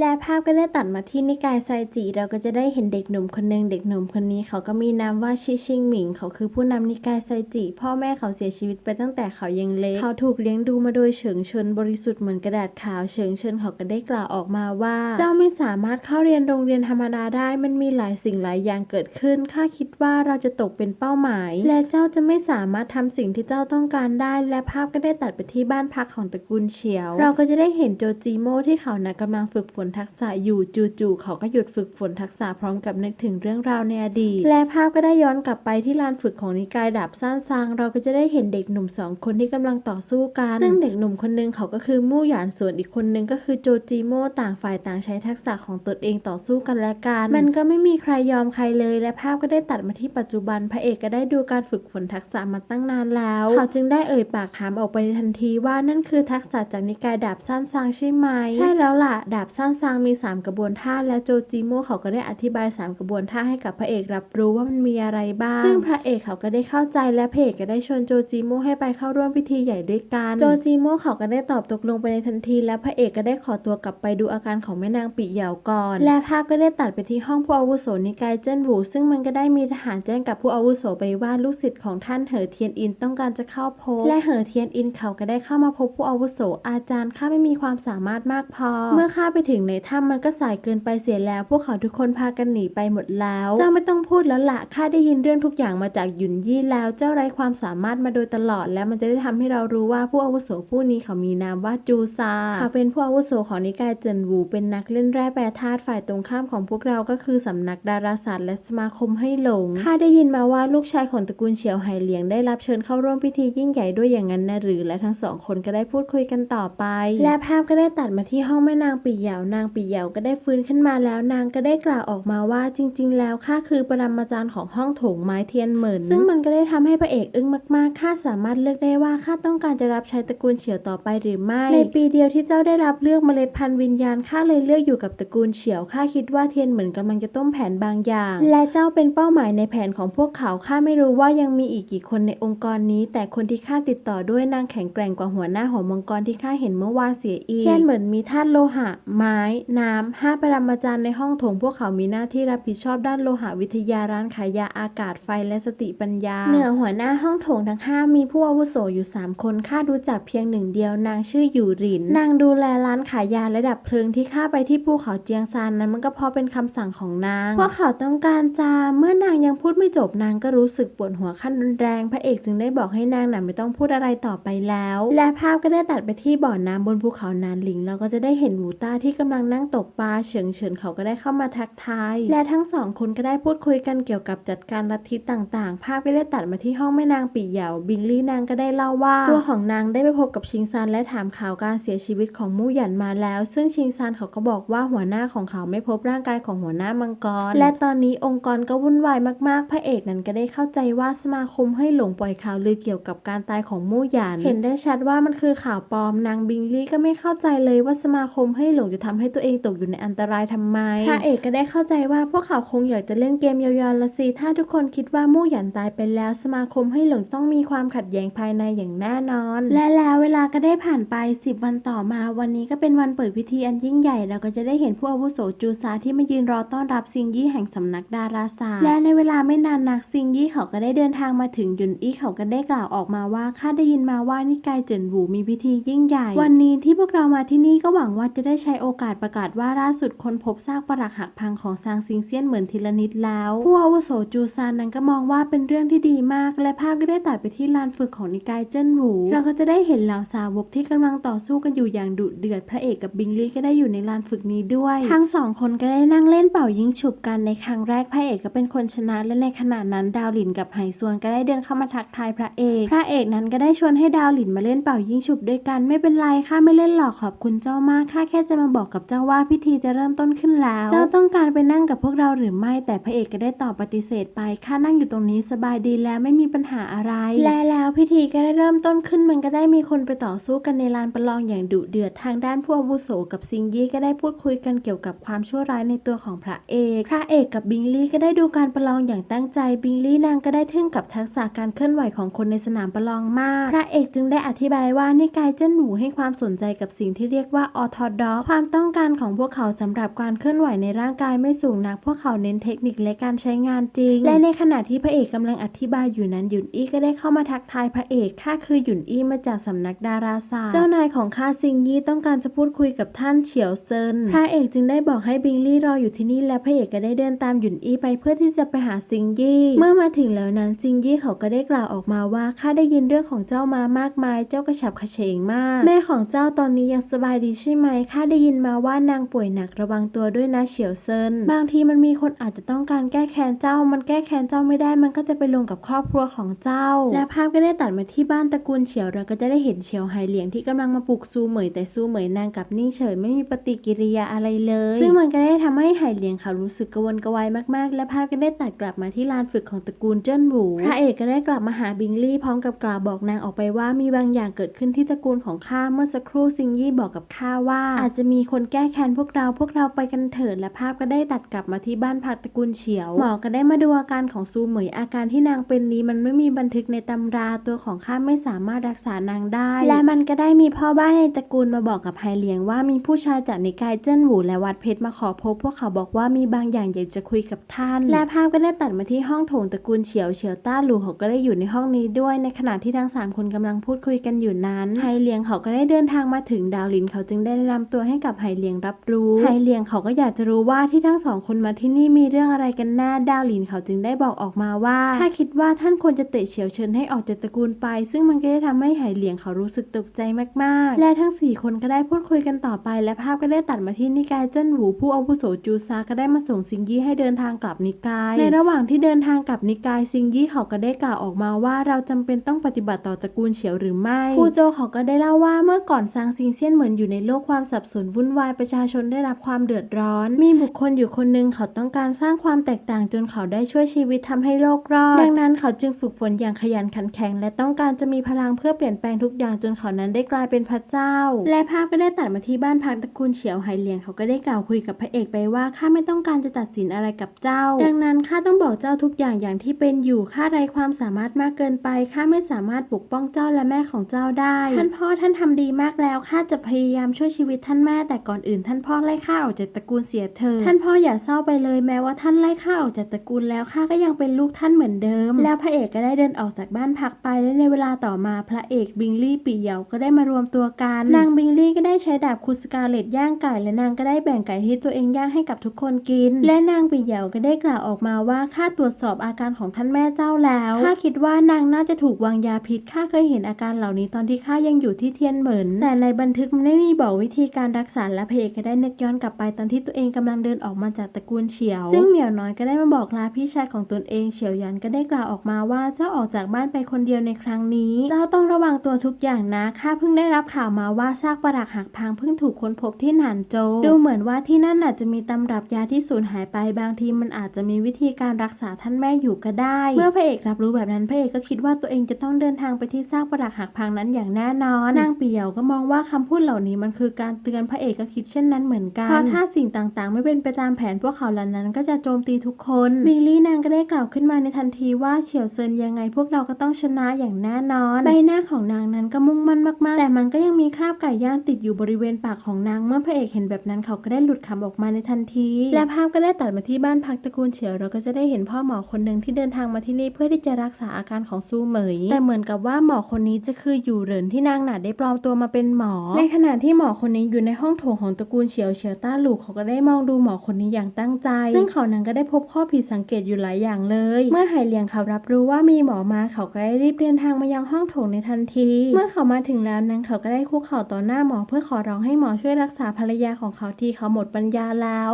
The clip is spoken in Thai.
และภาพก็ได้ตัดมาที่นิกายไซจิเราก็จะได้เห็นเด็กหนุ่มคนหนึ่งเด็กหนุ่มคนนี้เขาก็มีนามว่าชิชิงหมิง เขาคือผู้นำนิกายไซจิพ่อแม่เขาเสียชีวิตไปตั้งแต่เขายังเล็กเขาถูกเลี้ยงดูมาโดยเฉิงเชิญบริสุทธิ์เหมือนกระดาษขาวเฉิงเชิญเขาก็ได้กล่าวออกมาว่า เจ้าไม่สามารถเข้าเรียนโรงเรียนธรรมดาได้มันมีหลายสิ่งหลายอย่างเกิดขึ้นข้าคิดว่าเราจะตกเป็นเป้าหมาย และเจ้าจะไม่สามารถทำสิ่งที่เจ้าต้องการได้ และภาพก็ได้ตัดไปที่บ้านพักของตระกูลเฉียว เราก็จะได้เห็นโจจิโมที่เขานะกำลังฝึกฝนทักษะอยู่จู่ๆเขาก็หยุดฝึกฝนทักษะพร้อมกับนึกถึงเรื่องราวในอดีต และภาพก็ได้ย้อนกลับไปที่ลานฝึกของนิกายดาบซ่านซางเราก็จะได้เห็นเด็กหนุ่มสองคนที่กำลังต่อสู้กัน ซึ่งเด็กหนุ่มคนหนึงเขาก็คือมู่หยานส่วนอีกคนหนึงก็คือโจจิโมต่างฝ่ายต่างใช้ทักษะของตนเองต่อสู้กันและกัน มันก็ไม่มีใครยอมใครเลย และภาพก็ได้ตัดมาที่ปัจจุบัน พระเอกก็ได้ดูการฝึกฝนทักษะมาตั้งนานแล้ว เขาจึงได้เอ่ยปากถามออกไปในทันทีว่านั่นคือทักษะจากนิกายดาบสั้นซางใช่ไหม ใช่แล้วล่ะ ดาบสั้นซางมี 3 กระบวนท่า และโจจิโมเขาก็ได้อธิบาย 3 กระบวนท่าให้กับพระเอกรับรู้ว่ามันมีอะไรบ้าง ซึ่งพระเอกเขาก็ได้เข้าใจและพระเอกก็ได้ชวนโจจิโมให้ไปเข้าร่วมพิธีใหญ่ด้วยกันโจจิโมเขาก็ได้ตอบตกลงไปในทันที และพระเอกก็ได้ขอตัวกลับไปดูอาการของแม่นางปิเหยาก่อน และภาพก็ได้ตัดไปที่ห้องผู้อาวุโสนิกายเจิ้นหวูซึ่งมันก็ได้มีทหารแจ้งกับผู้อาวุโสไปว่าลูกศิษย์ของท่านเหอเทียนอินต้องการจะเข้าพบ และเหอเทียนอินเขาก็ได้เข้ามาพบผู้อาวุโสอาจารย์ข้าไม่มีความสามารถมากพอ เมื่อข้าไปถึงในถ้ำมันก็สายเกินไปเสียแล้ว พวกเขาทุกคนพากันหนีไปหมดแล้ว เจ้าไม่ต้องพูดแล้วละข้าได้ยินเรื่องทุกอย่างมาจากหยุนยี่แล้ว เจ้าไร้ความสามารถมาโดยตลอด และมันจะได้ทำให้เรารู้ว่าผู้อาวุโสผู้นี้เขามีนามว่าจูซาเขาเป็นผู้อาวุโสของนิกายเจินวูเป็นนักเล่นแร่แปรธาตุฝ่ายตรงข้ามของพวกเราก็คือสำนักดาราศาสตร์และสมาคมให้หลงข้าได้ยินมาว่าลูกชายของตระกูลเฉียวไหเหลียงได้รับเชิญเข้าร่วมพิธียิ่งใหญ่ด้วยอย่างนั้นนะหรือ และทั้งสองคนก็ได้พูดคุยกันต่อไป และภาพก็ได้ตัดมาที่ห้องแม่นางปีเหยานางปีเหยาก็ได้ฟื้นขึ้นมาแล้วนางก็ได้กล่าวออกมาว่าจริง ๆ แล้วข้าคือปรมาจารย์ของห้องโถงไม้เทียนเหมินซึ่งมันก็ได้ทำให้พระเอกอึ้งมากๆข้าสามารถเลือกได้ว่าข้าต้องการจะรับใช้ตระกูลเฉียวต่อไปหรือไม่ ในปีเดียวที่เจ้าได้รับเลือกเมล็ดพันธุ์วิญญาณข้าเลยเลือกอยู่กับตระกูลเฉียวข้าคิดว่าเทียนเหมินกำลังจะต้มแผนบางอย่าง และเจ้าเป็นเป้าหมายในแผนของพวกเขาข้าไม่รู้ว่ายังมีอีกกี่คนในองค์กรนี้ แต่คนที่ข้าติดต่อด้วยนางแข็งแกร่งกว่าหัวหน้าหอมังกรที่ข้าเห็นเมื่อวานเสียอีกเทียนเหมินมีธาตุโลหะไม้น้ำห้าปรมาจารย์ในห้องโถงพวกเขามีหน้าที่รับผิดชอบด้านโลหะวิทยาร้านขายยาอากาศไฟและสติปัญญา เหนือหัวหน้าห้องโถงทั้งห้ามีผู้อาวุโสอยู่ 3 คนข้ารู้จักเพียงหนึ่งเดียวนางชื่อหยูหริน นางดูแลร้านขายยาและดับเพลิงที่ข้าไปที่ภูเขาเจียงซานนั้นมันก็เพราะเป็นคำสั่งของนาง พวกเขาต้องการจะเมื่อนางยังพูดไม่จบนางก็รู้สึกปวดหัวขั้นรุนแรง พระเอกจึงได้บอกให้นางน่ะไม่ต้องพูดอะไรต่อไปแล้ว และภาพก็ได้ตัดไปที่บ่อน้ำบนภูเขานานหลิงเราก็จะได้เห็นหมูต้าที่กำลังนั่งตกปลาเฉิงเฉินเขาก็ได้เข้ามาทักทาย และทั้งสองคนก็ได้พูดคุยกันเกี่ยวกับจัดการลัทธิต่างๆ ภาพก็ได้ตัดมาที่ห้องแม่นางปีเหยาบิงลี่นางก็ได้เล่าว่า ตัวของนางได้ไปพบกับชิงซานและถามข่าวการเสียชีวิตของมู่หยันมาแล้ว ซึ่งชิงซานเขาก็บอกว่าหัวหน้าของเขาไม่พบร่างกายของหัวหน้ามังกร และตอนนี้องค์กรก็วุ่นวายมากๆ พระเอกนั้นก็ได้เข้าใจว่าสมาคมให้หลงปล่อยข่าวลือเกี่ยวกับการตายของมู่หยัน เห็นได้ชัดว่ามันคือข่าวปลอม นางบิงลี่ก็ไม่เข้าใจเลยว่าสมาคมให้หลงจะทำให้ตัวเองตกอยู่ในอันตรายทำไมพระเอกก็ได้เข้าใจว่าพวกเขาคงอยากจะเล่นเกมยาวๆละสิถ้าทุกคนคิดว่ามู่หยันตายไปแล้วสมาคมให้หลงต้องมีความขัดแย้งภายในอย่างแน่นอน และแล้วเวลาก็ได้ผ่านไป 10 วันต่อมา วันนี้ก็เป็นวันเปิดพิธีอันยิ่งใหญ่เราก็จะได้เห็นผู้อาวุโสจูซาที่มายืนรอต้อนรับซิงยี่แห่งสำนักดาราศาสตร์และในเวลาไม่นานนักซิงยี่เขาก็ได้เดินทางมาถึงหยุนอี้เขาก็ได้กล่าวออกมาว่าข้าได้ยินมาว่านิกายเจินหวูมีพิธียิ่งใหญ่ วันนี้ที่พวกเรามาที่นี่ก็หวังว่าจะได้ใช้โอกาสประกาศว่าล่าสุดคนพบซากปรักหักพังของซางซิงเซียนเหมือนทีละนิดแล้ว ผู้อาวุโสจูซานนั้นก็มองว่าเป็นเรื่องที่ดีมาก และภาพก็ได้ตัดไปที่ลานฝึกของนิกายเจิ้นหวูเราก็จะได้เห็นเหล่าสาวกที่กำลังต่อสู้กันอยู่อย่างดุเดือดพระเอกกับบิงลี่ก็ได้อยู่ในลานฝึกนี้ด้วย ทั้งสองคนก็ได้นั่งเล่นเป่ายิงฉุบกันในครั้งแรกพระเอกก็เป็นคนชนะและในขณะนั้นดาวหลินกับไหซวนก็ได้เดินเข้ามาทักทายพระเอก พระเอกนั้นก็ได้ชวนให้ดาวหลินมาเล่นเป่ายิงฉุบด้วยกันไม่เป็นไรข้าไม่เล่นหรอกขอบคุณเจ้ามากข้าแค่จะมาบอกกับเจ้าว่าพิธีจะเริ่มต้นขึ้นแล้ว เจ้าต้องการไปนั่งกับพวกเราหรือไม่ แต่พระเอกก็ได้ตอบปฏิเสธไป ข้านั่งอยู่ตรงนี้สบายดีแล้วไม่มีปัญหาอะไร และแล้วพิธีก็ได้เริ่มต้นขึ้น มันก็ได้มีคนไปต่อสู้กันในลานประลองอย่างดุเดือดทางด้านผู้อาวุโสกับซิงยี่ก็ได้พูดคุยกันเกี่ยวกับความชั่วร้ายในตัวของพระเอก พระเอกกับบิงลี่ก็ได้ดูการประลองอย่างตั้งใจ บิงลี่นางก็ได้ทึ่งกับทักษะการเคลื่อนไหวของคนในสนามประลองมาก พระเอกจึงได้อธิบายว่านิกายเจิ้นหนูให้ความสนใจกับสิ่งที่เรียกว่าออทอดอความตต้องการของพวกเขาสำหรับการเคลื่อนไหวในร่างกายไม่สูงนัก พวกเขาเน้นเทคนิคและการใช้งานจริง และในขณะที่พระเอกกำลังอธิบายอยู่นั้นหยุนอี้ก็ได้เข้ามาทักทายพระเอกข้าคือหยุนอี้มาจากสำนักดาราศาสตร์ เจ้านายของข้าซิงยี่ต้องการจะพูดคุยกับท่านเฉียวเซิน พระเอกจึงได้บอกให้บิงลี่รออยู่ที่นี่และพระเอกก็ได้เดินตามหยุนอี้ไปเพื่อที่จะไปหาซิงยี่ เมื่อมาถึงแล้วนั้นซิงยี่เขาก็ได้กล่าวออกมาว่าข้าได้ยินเรื่องของเจ้ามามากมาย เจ้ากระฉับกระเฉงมาก แม่ของเจ้าตอนนี้ยังสบายดีใช่ไหมข้าได้ยินมาว่านางป่วยหนักระวังตัวด้วยนะเฉียวเซินบางทีมันมีคนอาจจะต้องการแก้แค้นเจ้า มันแก้แค้นเจ้าไม่ได้มันก็จะไปลงกับครอบครัวของเจ้า และภาพก็ได้ตัดมาที่บ้านตระกูลเฉียวเราก็จะได้เห็นเฉียวไหเหลียงที่กำลังมาปลุกซูเหมยแต่ซูเหมยนางกลับนิ่งเฉยไม่มีปฏิกิริยาอะไรเลย ซึ่งมันก็ได้ทำให้ไหเหลียงเขารู้สึกกระวนกระวายมากๆ และภาพก็ได้ตัดกลับมาที่ลานฝึกของตระกูลเจิ้นหวูพระเอกก็ได้กลับมาหาบิงลี่พร้อมกับกล่าวบอกนางออกไปว่ามีบางอย่างเกิดขึ้นที่ตระกูลของข้าเมื่อสักครู่ซิงยี่บอกกับข้าว่า อาจจะมีคนนแก้แค้นพวกเราพวกเราไปกันเถิดและภาพก็ได้ตัดกลับมาที่บ้านพักตระกูลเฉียว หมอก็ได้มาดูอาการของซูเหมยอาการที่นางเป็นนี้มันไม่มีบันทึกในตำราตัวของข้าไม่สามารถรักษานางได้ และมันก็ได้มีพ่อบ้านในตระกูลมาบอกกับไฮเลียงว่ามีผู้ชายจากนิกายเจิ้นหวูและวัดเพชรมาขอพบ พวกเขาบอกว่ามีบางอย่างอยากจะคุยกับท่าน และภาพก็ได้ตัดมาที่ห้องโถงตระกูลเฉียวเฉียวต้าหลูเขาก็ได้อยู่ในห้องนี้ด้วย ในขณะที่ทั้งสามคนกำลังพูดคุยกันอยู่นั้นไฮเลียงเขาก็ได้เดินทางมาถึงดาวลินเขาจึงได้นะนำตัวให้กับไฮเลียงรับรู้ไฮเลียงเขาก็อยากจะรู้ว่าที่ทั้งสองคนมาที่นี่มีเรื่องอะไรกันแน่ดาวลินเขาจึงได้บอกออกมาว่า ถ้าคิดว่าท่านควรจะเตะเฉียวเชิญให้ออกจากตระกูลไป ซึ่งมันก็ได้ทำให้ไหเหลียงเขารู้สึกตกใจมากๆ และทั้งสี่คนก็ได้พูดคุยกันต่อไป และภาพก็ได้ตัดมาที่นิกายเจิ้นหวูผู้อาวุโสจูซาก็ได้มาส่งซิงยี่ให้เดินทางกลับนิกาย ในระหว่างที่เดินทางกลับนิกายซิงยี่เขาก็ได้กล่าวออกมาว่าเราจำเป็นต้องปฏิบัติต่อตระกูลเฉียวหรือไม่ฟูโจเขาก็ได้เล่าว่าเมื่อก่อนซางซิงเซียนเหมือนอยู่ในโลกความสับสนวุ่นวายประชาชนได้รับความเดือดร้อน มีบุคคลอยู่คนหนึ่งเขาต้องการสร้างความแตกต่างจนเขาได้ช่วยชีวิตทำให้โลกรอด ดังนั้นเขาจึงฝึกฝนอย่างขยันขันแข็ง และต้องการจะมีพลังเพื่อเปลี่ยนแปลงทุกอย่างจนเขานั้นได้กลายเป็นพระเจ้า และภาพก็ได้ตัดมาที่บ้านพักตระกูลเฉียวไหเหลียงเขาก็ได้กล่าวคุยกับพระเอกไปว่าข้าไม่ต้องการจะตัดสินอะไรกับเจ้า ดังนั้นข้าต้องบอกเจ้าทุกอย่างอย่างที่เป็นอยู่ข้าไร้ความสามารถมากเกินไปข้าไม่สามารถปกป้องเจ้าและแม่ของเจ้าได้ ท่านพ่อท่านทำดีมากแล้วข้าจะพยายามช่วยชีวิตท่านแม่แต่ก่อนอื่นท่านพ่อไล่ข้าออกจากตระกูลเสียเถิดท่านพ่ออย่าเศร้าไปเลยแม้ว่าท่านไล่ข้าออกจากตระกูลแล้วข้าก็ยังเป็นลูกท่านเหมือนเดิม แล้วพระเอกก็ได้เดินออกจากบ้านพักไปและในเวลาต่อมาพระเอกบิงลี่ปีเหยาก็ได้มารวมตัวกันนางบิงลี่ก็ได้ใช้ดาบคุสกาเลตย่างไก่และนางก็ได้แบ่งไก่ที่ตัวเองย่างให้กับทุกคนกิน และนางปีเหยาก็ได้กล่าวออกมาว่าข้าตรวจสอบอาการของท่านแม่เจ้าแล้วข้าคิดว่านางน่าจะถูกวางยาพิษข้าเคยเห็นอาการเหล่านี้ตอนที่ข้ายังอยู่ที่เทียนเหมินแต่ในบันทึกมันไม่มีบอกวิธีการรักษาและพระเอกก็ได้นึกย้อนกลับไปตอนที่ตัวเองกำลังเดินออกมาจากตระกูลเฉียว ซึ่งเหมียวน้อยก็ได้มาบอกลาพี่ชายของตนเองเฉียวหยันก็ได้กล่าวออกมาว่าเจ้าออกจากบ้านไปคนเดียวในครั้งนี้เจ้าต้องระวังตัวทุกอย่างนะข้าเพิ่งได้รับข่าวมาว่าซากปรักหักพังเพิ่งถูกค้นพบที่หนานโจวดูเหมือนว่าที่นั่นอาจจะมีตำรับยาที่สูญหายไปบางทีมันอาจจะมีวิธีการรักษาท่านแม่อยู่ก็ได้ เมื่อพระเอกรับรู้แบบนั้นพระเอกก็คิดว่าตัวเองจะต้องเดินทางไปที่ซากปรักหักพังนั้นอย่างแน่นอนนางเปียวก็มองว่าคำพูดเหล่านี้มันคือการเตือนพระเอกก็คิดเช่นนั้นเหมือนกันเพราะถ้าสิ่งต่างๆ ไม่เป็นไปตามแผนพวกเขาเหล่านั้นก็จะโจมตีทุกคนบิงลี่นางก็ได้กล่าวขึ้นมาในทันทีว่าเฉียวเซินยังไงพวกเราก็ต้องชนะอย่างแน่นอน ใบหน้าของนางนั้นก็มุ่งมั่นมากๆ แต่มันก็ยังมีคราบไก่ย่างติดอยู่บริเวณปากของนางเมื่อพระเอกเห็นแบบนั้นเขาก็ได้หลุดคำออกมาในทันที และภาพก็ได้ตัดมาที่บ้านพักตระกูลเฉียวเราก็จะได้เห็นพ่อหมอคนหนึ่งที่เดินทางมาที่นี่เพื่อที่จะรักษาอาการของซูเหมย แต่เหมือนกับว่าหมอคนนี้จะคืออยู่เหรินที่นางหนาได้ปลอมตัวมาเป็นหมอ ในขณะที่หมอคนนี้อยู่ในห้องโถงของตระกูลเฉียวเฉียวต้าหลูเขาก็ได้มองดูหมอคนนี้อย่างตั้งใจ ซึ่งเขานั้นก็ได้พบข้อผิดสังเกตอยู่หลายอย่างเลย เมื่อไหเหลียงเขารับรู้ว่ามีหมอมาเขาก็ได้รีบเดินทางมายังห้องโถงในทันที เมื่อเขามาถึงแล้วนั้นเขาก็ได้คุกเข่าต่อหน้าหมอเพื่อขอร้องให้หมอช่วยรักษาภรรยาของเขาที่เขาหมดปัญญาแล้ว